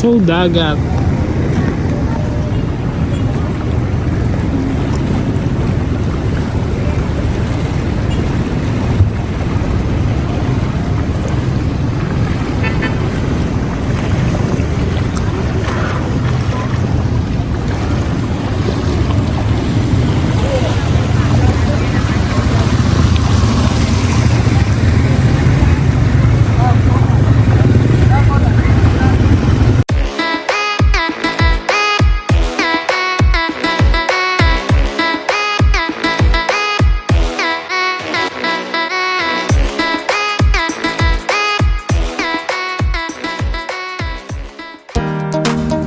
So,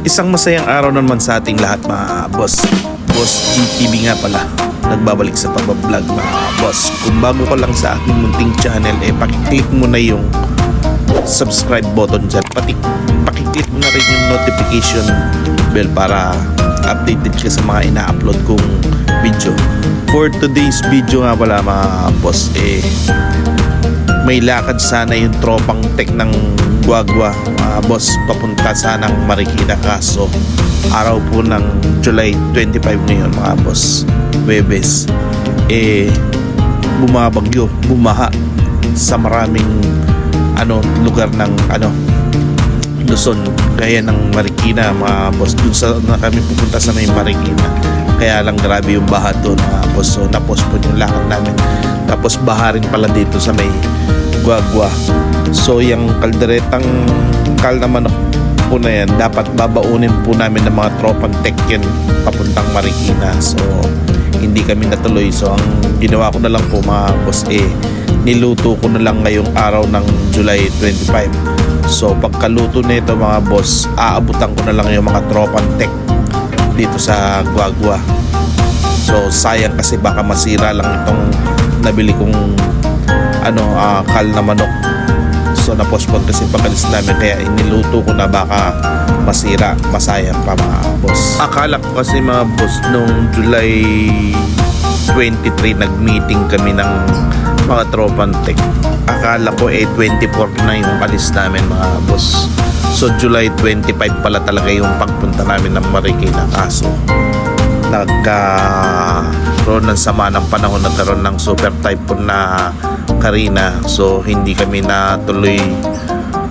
Isang masayang araw naman sa ating lahat mga boss. Boss GTV nga pala. Nagbabalik sa pagbablog mga boss. Kung bago ka lang sa aking munting channel, eh pakiclick mo na yung subscribe button dyan. Pati, pakiclick mo na rin yung notification bell para updated ka sa mga ina-upload kong video. For today's video nga pala mga boss, eh may lakad sana yung tropang tech ng Guagua mga boss papunta sanang Marikina. Kaso araw po ng July 25 ngayon mga boss Webes. Eh bumabagyo bumaha sa maraming ano lugar ng ano Luzon gaya ng Marikina mga boss. Dun sa na kami pupunta sa may Marikina. Kaya lang grabe yung baha doon mga boss. So napospon yung lakad namin. Tapos baha rin pala dito sa may Guagua so yung kalderetang kal na manok po na yan dapat babaunin po namin ng mga tropang yan papuntang Marikina. So hindi kami natuloy. So ang ginawa ko na lang po mga boss eh niluto ko na lang ngayong araw ng July 25 so pagkaluto nito mga boss aabutan ko na lang yung mga tropang tech dito sa Guagua so sayang kasi baka masira lang itong nabili kong ano ah, kal na manok. So na-postpone kasi pagalis namin kaya iniluto ko na baka masira masayang pa mga boss. Akala ko kasi mga boss nung July 23 nag-meeting kami ng mga tropan tech. Akala ko eh 24 na yung alis namin mga boss. So July 25 pala talaga yung pagpunta namin ng Marikina. Kaso nagkaroon ng sama ng panahon nagkaroon ng super typhoon na Karina. So hindi kami natuloy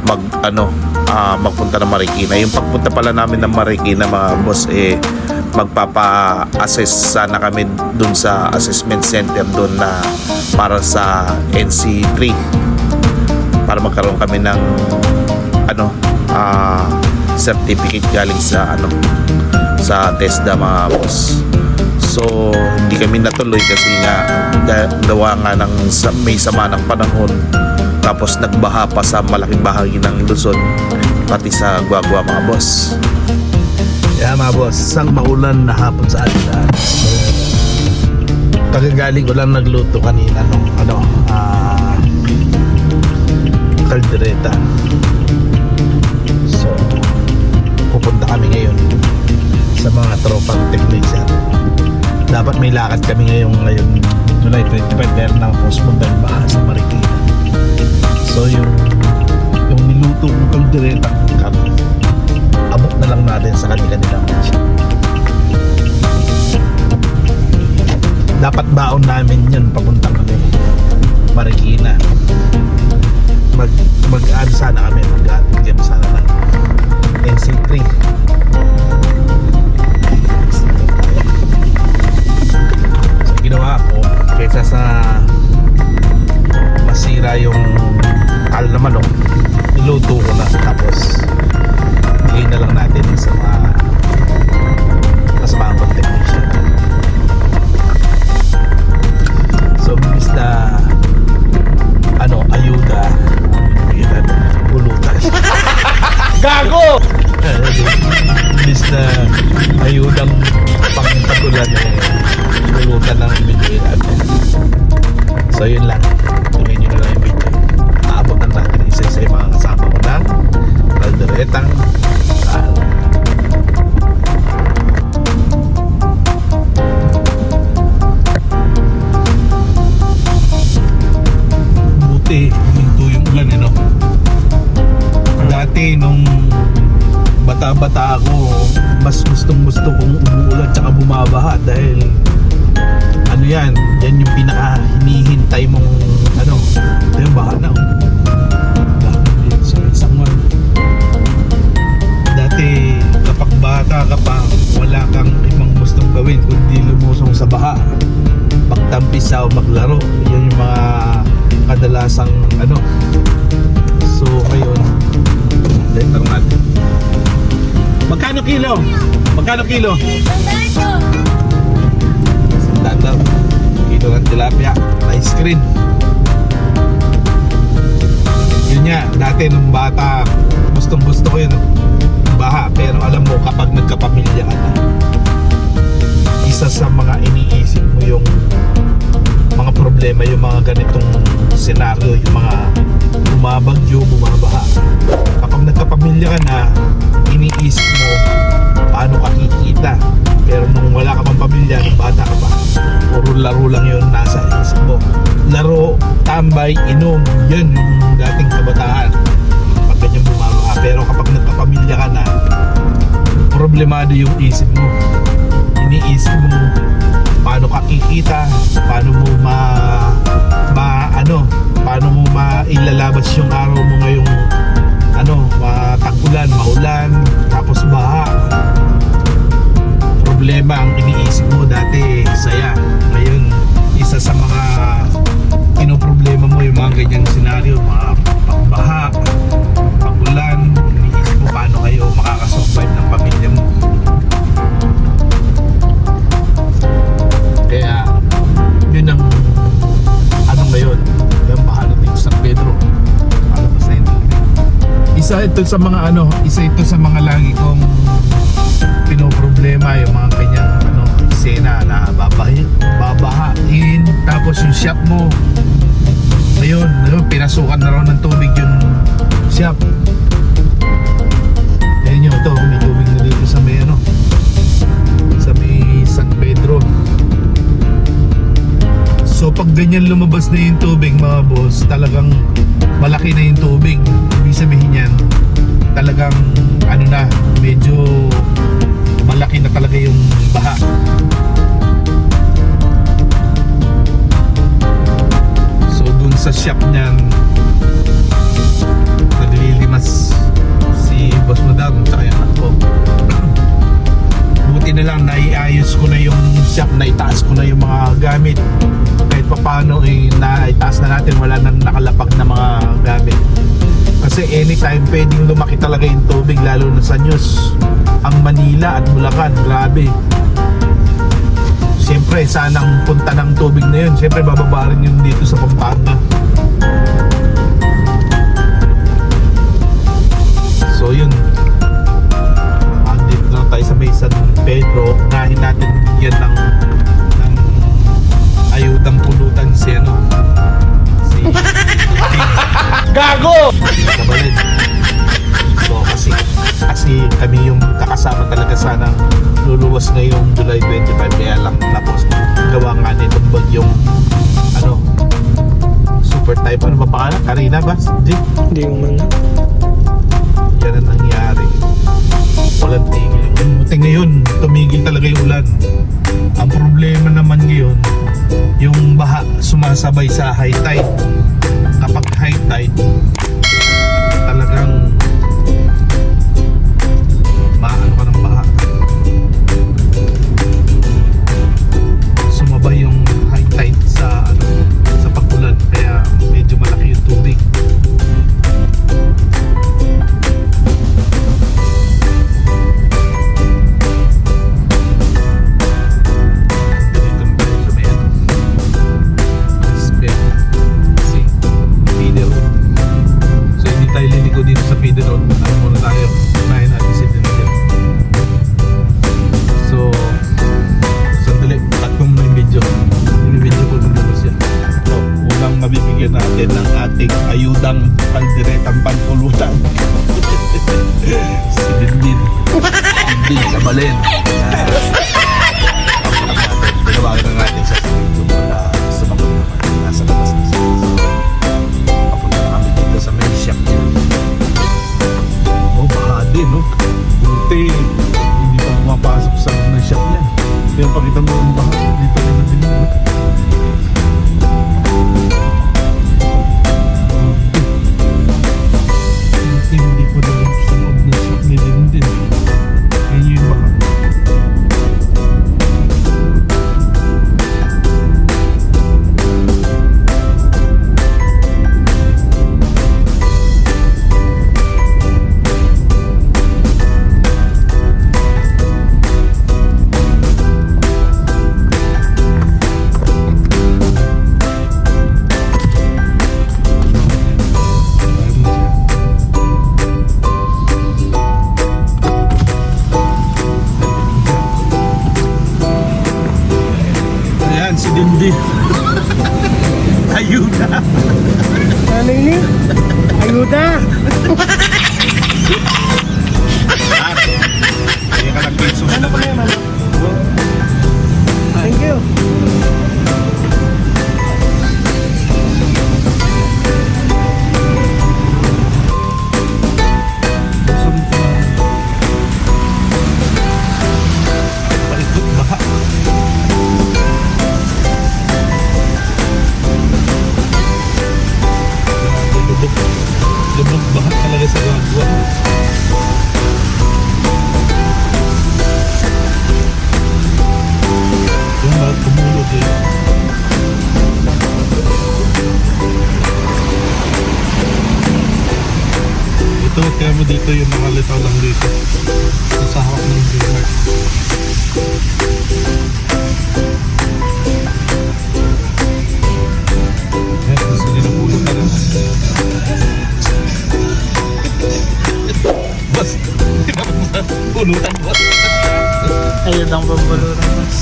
mag ano ah, magpunta ng Marikina. Yung pagpunta pala namin ng Marikina mga boss eh magpapa-assess sana kami dun sa assessment center dun na para sa NC3 para magkaroon kami ng ano ah, certificate galing sa ano sa TESDA mga boss so hindi kami natuloy kasi nga ga- gawa nga ng may sama ng panahon tapos nagbaha pa sa malaking bahagi ng Luzon pati sa Guagua mga boss Kaya mga boss, isang maulan na hapon sa atin Kagagaling ko lang nagluto kanina nung ano, ah, kaldereta. So, pupunta kami ngayon sa mga. Dapat may lakad kami ngayong ngayon July 25 dahil na-postpone dahil baha sa Marikina. So, yung yung niluto kong kaldereta kami abot na lang natin sa kanila-nilang bansa. Dapat baon namin yun papuntang kami Marikina. Mag mag ano sana kami mag-atid kami sana ng NC3. Ginawa ko kaysa sa masira yung kal na manok niluto ko na. Tapos bigay na lang natin sa mga kasama ko technician bata ka pa, wala kang ibang gustong gawin kundi lumusong sa baha. Magtampisa o maglaro. Yan yung mga kadalasang ano. So ngayon, letter natin. Magkano kilo? Magkano kilo? Sandaan lang. Kilo ng tilapia. Ice cream. Yun nga, dati nung bata, gustong gusto ko yun. Baha, pero alam mo kapag nagkapamilya ka na, isa sa mga iniisip mo yung mga problema, yung mga ganitong senaryo, yung mga bumabagyo, bumabaha. Kapag nagkapamilya ka na, iniisip mo paano ka kikita. Pero nung wala ka pang pamilya, nung bata ka pa, puro laro lang yun nasa isip mo. Laro, tambay, inom, yun yung dating kabataan. Pero kapag nagkapamilya ka na, problemado yung isip mo. Iniisip mo paano ka kikita, paano mo ma, ma ano, paano mo mailalabas yung araw mo ngayong ano, matagulan, maulan, tapos baha. Problema ang iniisip mo dati, saya. Ngayon, isa sa mga pinoproblema mo yung mga ganyang senaryo, mga pagbaha, Isa ito sa mga ano, isa ito sa mga lagi kong pinoproblema yung mga kanyang ano, eksena na babahin, babahain, tapos yung shop mo, ngayon, ngayon, pinasukan na raw ng tubig yung shop. Ganyan lumabas na yung tubig mga boss, talagang malaki na yung tubig. Ibig sabihin yan, talagang ano na, medyo malaki na talaga yung baha. So dun sa shop niyan, naglilimas si Boss Madam tsaka yung anak ko. Buti na lang naiayos ko na yung shop, naitaas ko na yung mga gamit. Paano eh, naitaas na natin, wala nang nakalapag na mga gamit. Kasi anytime pwedeng lumaki talaga yung tubig lalo na sa news. Ang Manila at Bulacan, grabe. Siyempre, sanang punta ng tubig na yun. Siyempre, bababa rin yun dito sa Pampanga. So, yun. Andito lang tayo sa may San Pedro. Unahin natin yan ng ayudang pulutan si ano. Si Gago! Kabalin. So kasi kasi kami yung kakasama talaga sanang luluwas ngayong July 25 kaya lang tapos gawa nga nitong bagyong ano super type ano ba pangalan? Karina ba? Di? Hindi ko man. Yan ang nangyari. Walang tigil. Buti ngayon, tumigil talaga yung ulan. Ang problema naman ngayon, yung baha sumasabay sa high tide. Kapag high tide, Dindin sa Balen. Yan. Tinawagan na natin siya yung mga Ito, kaya mo dito yung nakalitaw lang dito. Ito sa hawak ng Dreamer. Eh, gusto nila pulot na lang. Bas, pulutan boss. Ayun ang pambuluran mas.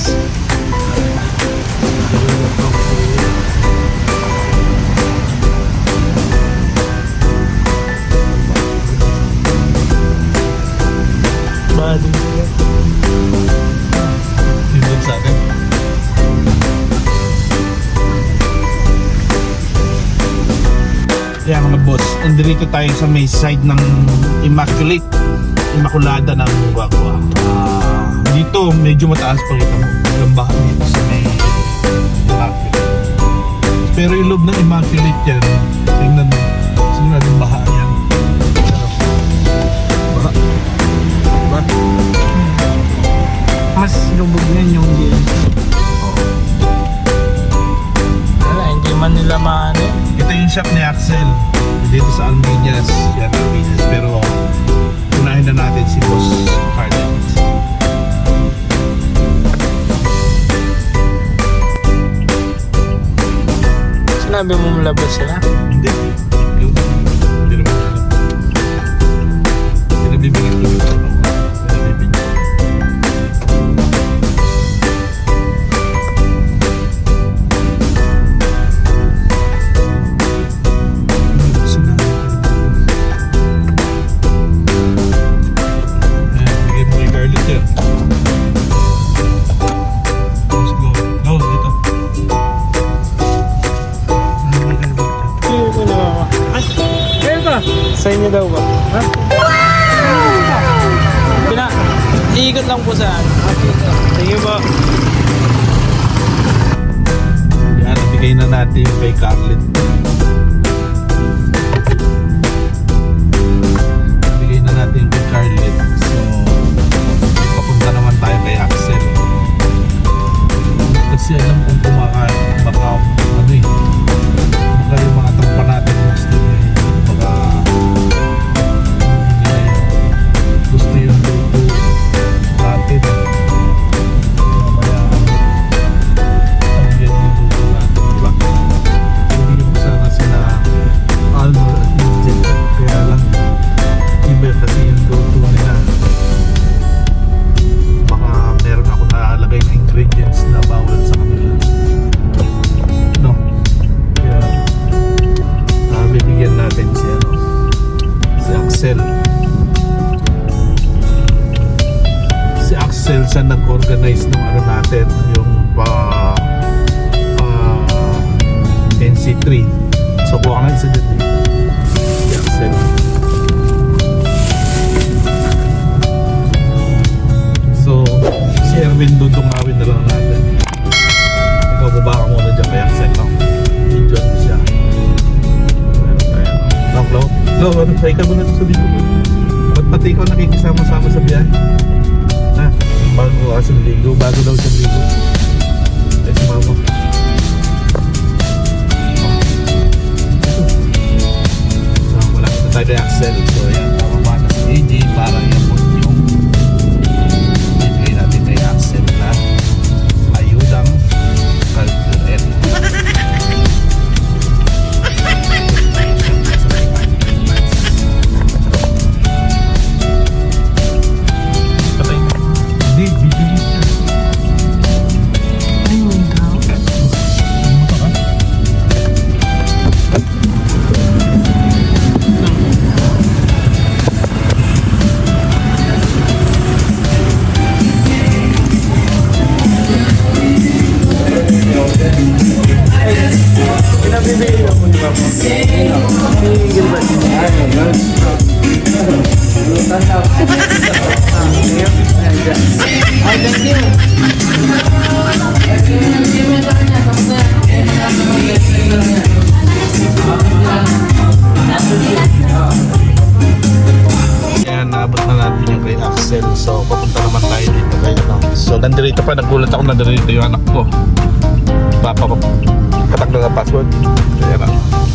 Andito tayo sa may side ng Immaculate. Immaculada ng Guagua. Ah, dito, medyo mataas pa kita mo. Walang baha dito sa may Immaculate. Pero yung loob ng Immaculate yan, tingnan mo. Siguradong baha yan. Baha. Diba? Mas lubog yan yung game. Wala, hindi man nila maano. Ito yung shop ni Axel. Dito sa Almenias. Yan, Almenias. Pero unahin na natin si Boss Carlet. Sinabi mo malabas sila? Hindi Flo? Flo, ano? Say ka muna sa dito. Ba't pati ikaw nakikisama-sama sa biyahe? Ha? Bago ka sa ligo, bago daw sa ligo. Eh, si mama. So, malapit na tayo kay Axel. So, yan, tama na si AJ para yan Basta kung nandito yung anak ko. Papa, katag na password. Ayan na.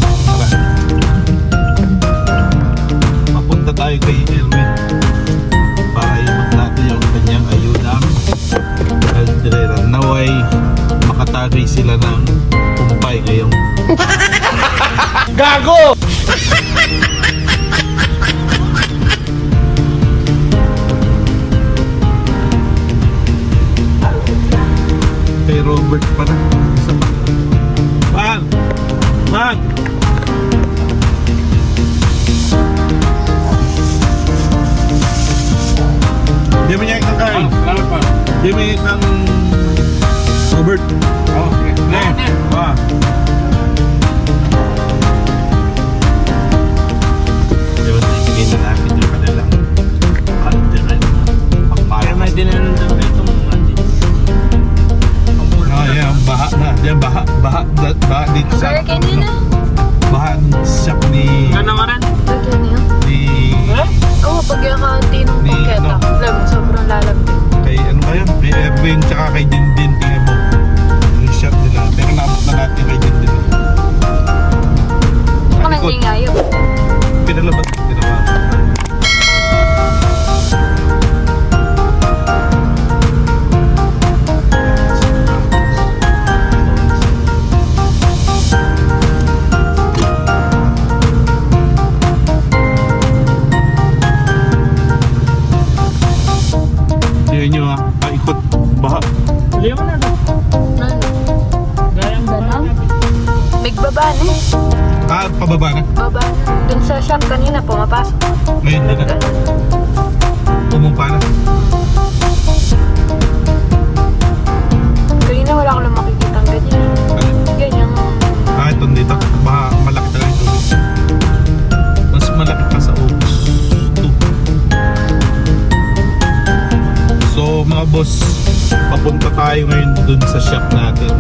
mga boss, papunta tayo ngayon dun sa shop natin.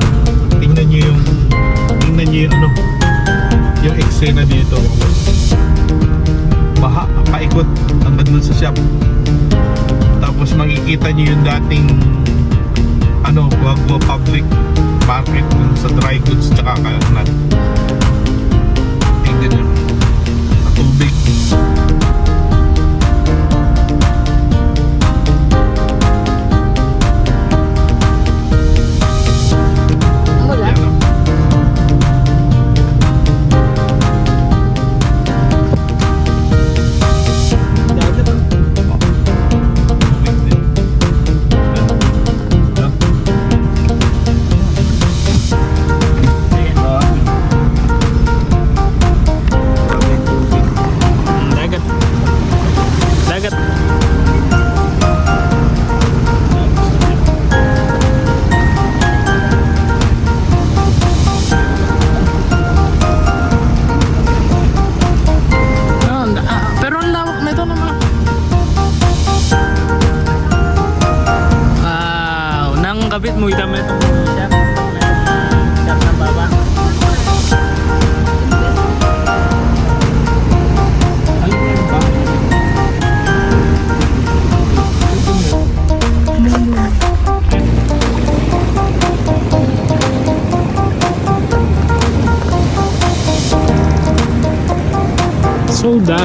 Tingnan nyo yung, tingnan nyo yung ano, yung eksena dito. Baha, paikot hanggang dun sa shop. Tapos makikita nyo yung dating ano, Guagua Public Market dun sa dry goods tsaka kalanat. Tingnan nyo. Tubig. Tubig.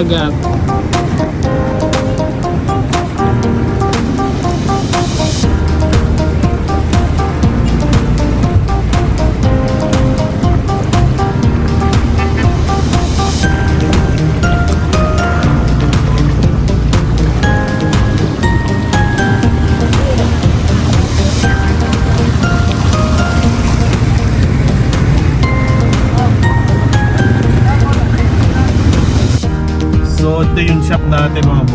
gato. shop natin mga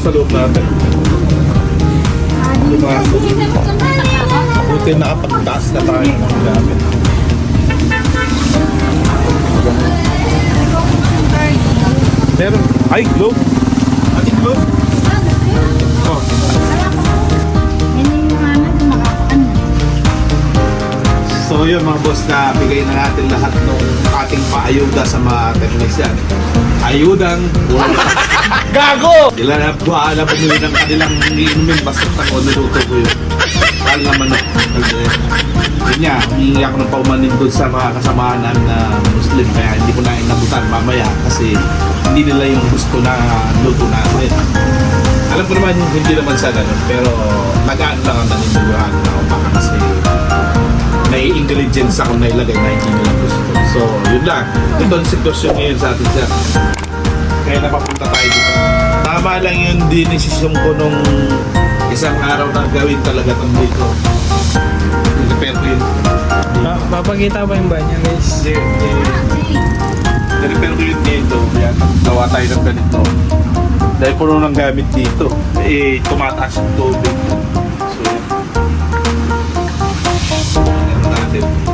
sa loob natin. Pumasok. Buti nakapagtaas na tayo ng gamit. Meron. Ay, globe. Ating globe. Oh. So yun mga boss na bigay na natin lahat ng ating paayuda sa mga technician. Ayudang Gago! Sila na buha na bumili ng kanilang iinumin basta ako niluto ko yun. Mahal naman ako. Yun niya, humingi ako ng paumanin doon sa mga kasamahan namin na Muslim kaya hindi ko na inabutan mamaya kasi hindi nila yung gusto na luto natin. Alam ko naman hindi naman sa ganun pero nagaan lang ang naniniwaan ako baka kasi may ingredients ako na ilagay na hindi nila. So, yun lang. Ito ang sitwasyon ngayon sa atin sir. Kaya napapunta tayo dito. Tama lang yun dinesisyon ko nung isang araw na gawin talaga itong dito. Repair ko yun. Pa papakita ba yung ba niya guys? Hindi, eh, repair ko yun dito. Kaya gawa tayo ng ganito. Dahil puno ng gamit dito. Eh, tumataas yung tubig. So, yun. Ano natin?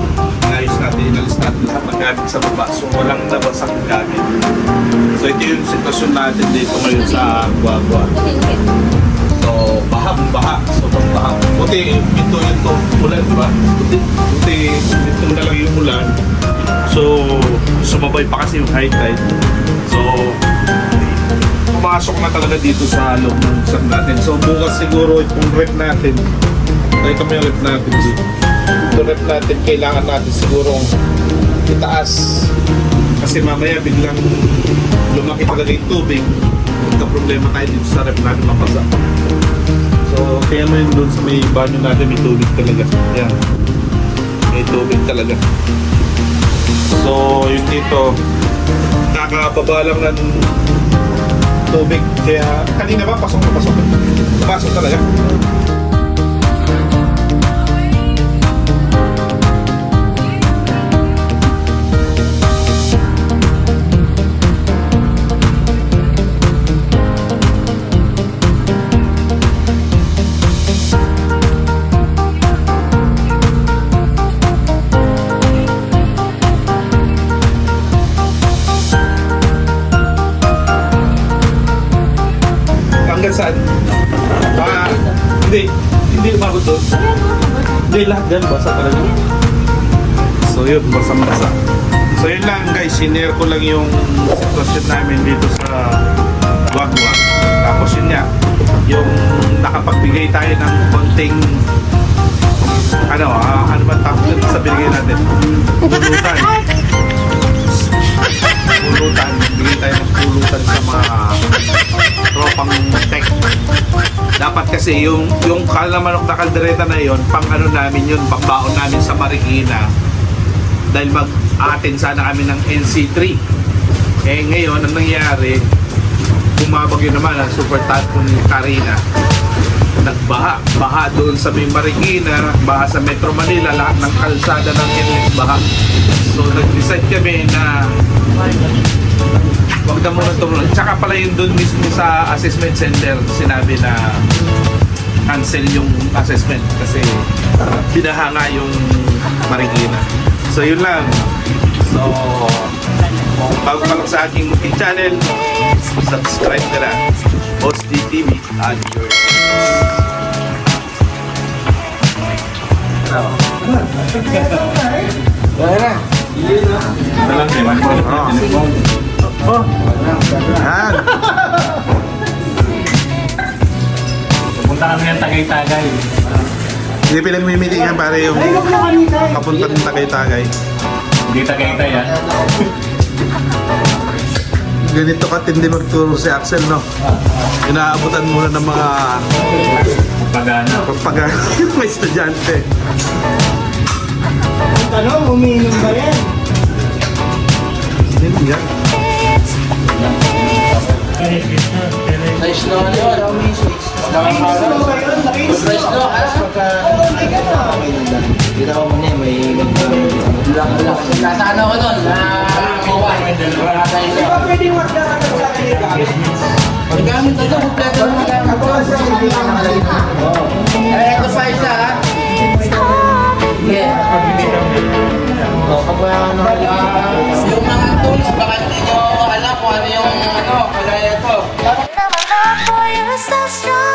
Natin, inalis natin lahat ng gamit sa baba. So, walang labas ang gamit. So, ito yung sitwasyon natin dito ngayon sa Guagua. So, bahang baha. Sobrang baha. Buti, ito yung to, ulan, di ba? Buti, buti, ito na lang yung ulan. So, sumabay pa kasi yung high tide. So, pumasok na talaga dito sa loob ng natin. So, bukas siguro itong rep natin, ito may rep natin dito. Rep natin, kailangan natin siguro itaas. Kasi mamaya biglang lumaki talaga yung tubig. Magka-problema tayo dito sa rep natin mapasa. So, kaya mo yun doon sa may banyo natin, may tubig talaga. Yan. May tubig talaga. So, yun dito, nakakababa lang ng tubig. Kaya, kanina ba, pasok na pasok? Pasok talaga. Hindi, lahat dyan, basa talaga. So yun, basang-basa. So yun lang guys, sinare ko lang yung sitwasyon namin dito sa Wagwa. Tapos yun nga, yung nakapagbigay tayo ng konting ano, ah, ano ba tawag sa binigay natin? Pulutan. Pulutan. Bigay tayo ng pulutan sa mga tropang tech. Dapat kasi yung yung kalamanok na kaldereta na yon pang ano namin yun, pangbaon namin sa Marikina. Dahil mag-atin sana kami ng NC3. Eh ngayon, ang nangyari, bumabagyo naman ang super typhoon Karina. Nagbaha. Baha doon sa may Marikina, baha sa Metro Manila, lahat ng kalsada ng NS baha. So nag-decide kami na Huwag na muna tumuloy. Tsaka pala yun doon mismo sa assessment center, sinabi na cancel yung assessment kasi binaha nga yung Marikina. So yun lang. So, kung bago ka lang sa aking channel, subscribe ka na. Boss DTV at your oh. Dalang lima. Oh. Yan. Pupunta kami ng Tagay-Tagay. Hindi pinagmimitingan pare yung papunta ng Tagay-Tagay. Hindi Tagaytay ah. Ganito ka tindi magturo si Axel, no? Inaabutan muna ng mga Pagana. pag may estudyante. Tinatanong, umiinom ba yan? Hindi yan. Nice na ano yun? Nakakala. Nice na. Pagka... Oh Ginawa mo na eh, may... Nasaan ako nun? Na... Kuwan. Di ba pwedeng wag na ka sa akin yung gamit? Ang gamit na eh, ito, kumpleto na magamit. Ako, sa akin. Oo. Yeah. So, yung mga tools, baka hindi nyo alam kung ano yung ano, kagaya ito. Naman so strong.